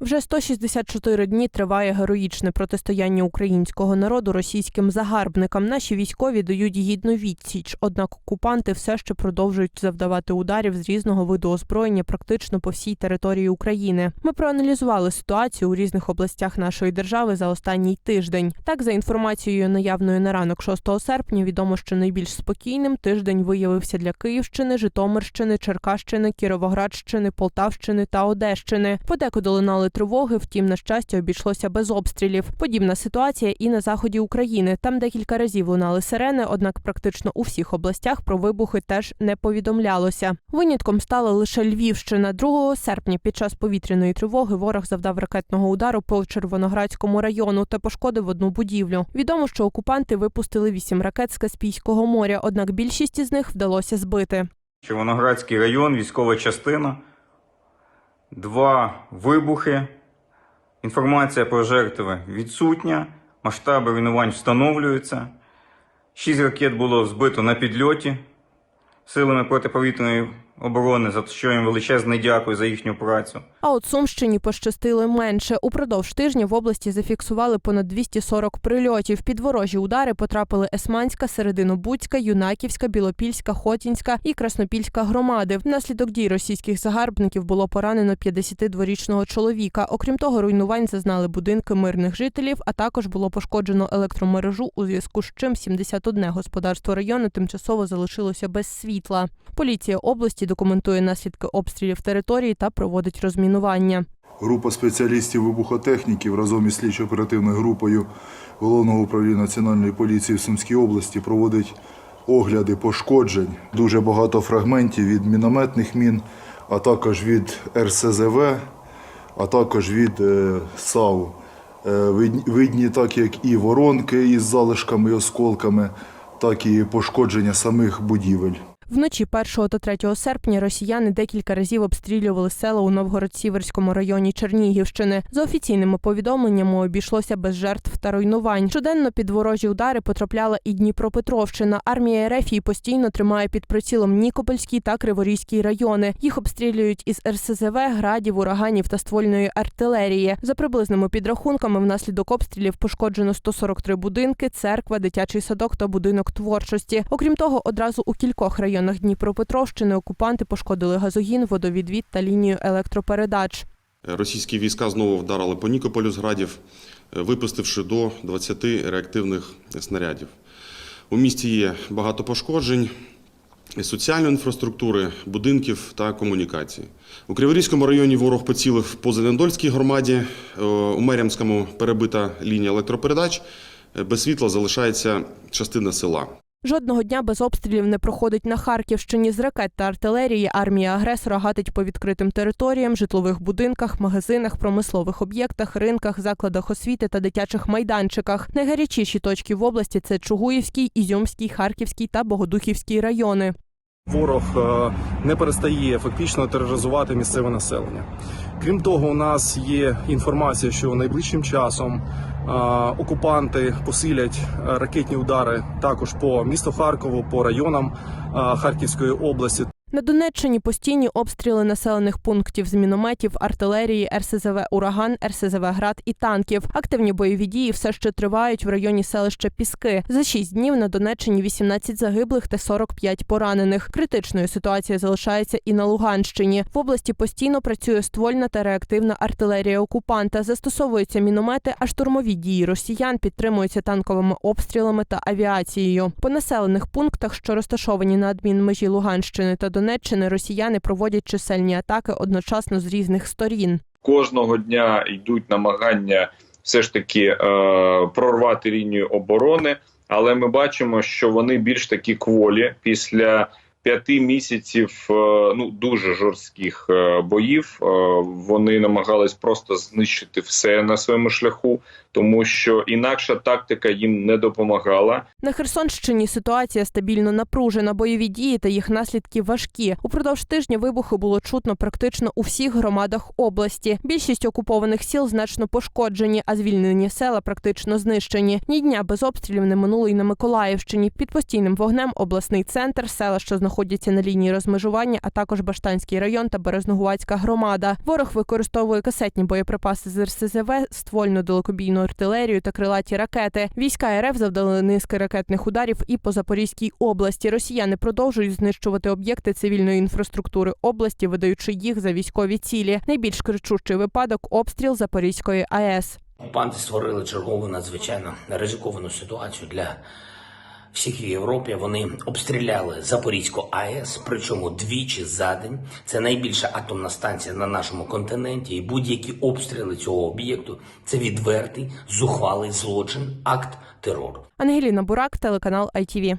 Вже 164 дні триває героїчне протистояння українського народу російським загарбникам. Наші військові дають гідну відсіч, однак окупанти все ще продовжують завдавати ударів з різного виду озброєння практично по всій території України. Ми проаналізували ситуацію у різних областях нашої держави за останній тиждень. Так, за інформацією наявною на ранок 6 серпня, відомо, що найбільш спокійним тиждень виявився для Київщини, Житомирщини, Черкащини, Кіровоградщини, Полтавщини та Одещини. Подекуди лунали тривоги, втім, на щастя, обійшлося без обстрілів. Подібна ситуація і на заході України. Там декілька разів лунали сирени, однак практично у всіх областях про вибухи теж не повідомлялося. Винятком стала лише Львівщина. 2 серпня під час повітряної тривоги ворог завдав ракетного удару по Червоноградському району та пошкодив одну будівлю. Відомо, що окупанти випустили вісім ракет з Каспійського моря, однак більшість із них вдалося збити. Червоноградський район, військова частина. Два вибухи. Інформація про жертви відсутня. Масштаби руйнувань встановлюються. Шість ракет було збито на підльоті силами протиповітряної оборони, за що їм величезне дякую за їхню працю. А от Сумщині пощастило менше. Упродовж тижня в області зафіксували понад 240 прильотів. Під ворожі удари потрапили Есманська, Серединобудська, Юнаківська, Білопільська, Хотінська і Краснопільська громади. Внаслідок дій російських загарбників було поранено 52-річного чоловіка. Окрім того, руйнувань зазнали будинки мирних жителів, а також було пошкоджено електромережу, у зв'язку з чим 71 господарство району тимчасово залишилося без світла. Поліція області документує наслідки обстрілів території та проводить розмінування. Група спеціалістів-вибухотехніків разом із слідчо-оперативною групою Головного управління Національної поліції в Сумській області проводить огляди пошкоджень. Дуже багато фрагментів від мінометних мін, а також від РСЗВ, а також від е, САУ. Е, Видні так як і воронки із залишками і осколками, так і пошкодження самих будівель. Вночі 1 та 3 серпня росіяни декілька разів обстрілювали села у Новгород-Сіверському районі Чернігівщини. За офіційними повідомленнями обійшлося без жертв та руйнувань. Щоденно під ворожі удари потрапляла і Дніпропетровщина. Армія РФ її постійно тримає під прицілом Нікопольський та Криворізький райони. Їх обстрілюють із РСЗВ, градів, ураганів та ствольної артилерії. За приблизними підрахунками, внаслідок обстрілів пошкоджено 143 будинки, церква, дитячий садок та будинок творчості. Окрім того, одразу у кількох районах Дніпропетровщини окупанти пошкодили газогін, водовідвід та лінію електропередач. Російські війська знову вдарили по Нікополю з градів, е, випустивши до 20 реактивних снарядів. У місті є багато пошкоджень соціальної інфраструктури, будинків та комунікацій. У Криворізькому районі ворог поцілив по Зелендольській громаді. Е, У Мерямському перебита лінія електропередач. Е, Без світла залишається частина села. Жодного дня без обстрілів не проходить на Харківщині. З ракет та артилерії армія агресора гатить по відкритим територіям, житлових будинках, магазинах, промислових об'єктах, ринках, закладах освіти та дитячих майданчиках. Найгарячіші точки в області це Чугуївський, Ізюмський, Харківський та Богодухівський райони. Ворог е, не перестає фактично тероризувати місцеве населення. Крім того, у нас є інформація, що найближчим часом е, окупанти посилять е, ракетні удари також по місту Харкову, по районам Харківської області. На Донеччині постійні обстріли населених пунктів з мінометів, артилерії, РСЗВ Ураган, РСЗВ Град і танків. Активні бойові дії все ще тривають в районі селища Піски. За шість днів на Донеччині 18 загиблих та 45 поранених. Критичною ситуація залишається і на Луганщині. В області постійно працює ствольна та реактивна артилерія окупанта. Застосовуються міномети, а штурмові дії росіян підтримуються танковими обстрілами та авіацією. По населених пунктах, що розташовані на адмінмежі Луганщини та Донеччини, росіяни проводять чисельні атаки одночасно з різних сторін. кожного дня йдуть намагання все ж таки е, прорвати лінію оборони, але ми бачимо, що вони більш такі кволі після п'яти місяців е, ну дуже жорстких е, боїв. Е, вони намагались просто знищити все на своєму шляху, тому що інакша тактика їм не допомагала. На Херсонщині ситуація стабільно напружена. Бойові дії та їх наслідки важкі. Упродовж тижня вибухи було чутно практично у всіх громадах області. Більшість окупованих сіл значно пошкоджені, а звільнені села практично знищені. Ні дня без обстрілів не минуло й на Миколаївщині. Під постійним вогнем обласний центр, села, що знаходяться знаходяться на лінії розмежування, а також Баштанський район та Березногувацька громада. Ворог використовує касетні боєприпаси з РСЗВ, ствольну далекобійну артилерію та крилаті ракети. Війська РФ завдали низки ракетних ударів і по Запорізькій області. Росіяни продовжують знищувати об'єкти цивільної інфраструктури області, видаючи їх за військові цілі. Найбільш кричущий випадок обстріл Запорізької АЕС. Окупанти створили чергову надзвичайно ризиковану ситуацію для всіх Європі. Вони обстріляли Запорізьку АЕС, причому двічі за день. Це найбільша атомна станція на нашому континенті. І будь-які обстріли цього об'єкту це відвертий, зухвалий злочин, акт терору. Ангеліна Бурак, телеканал ITV.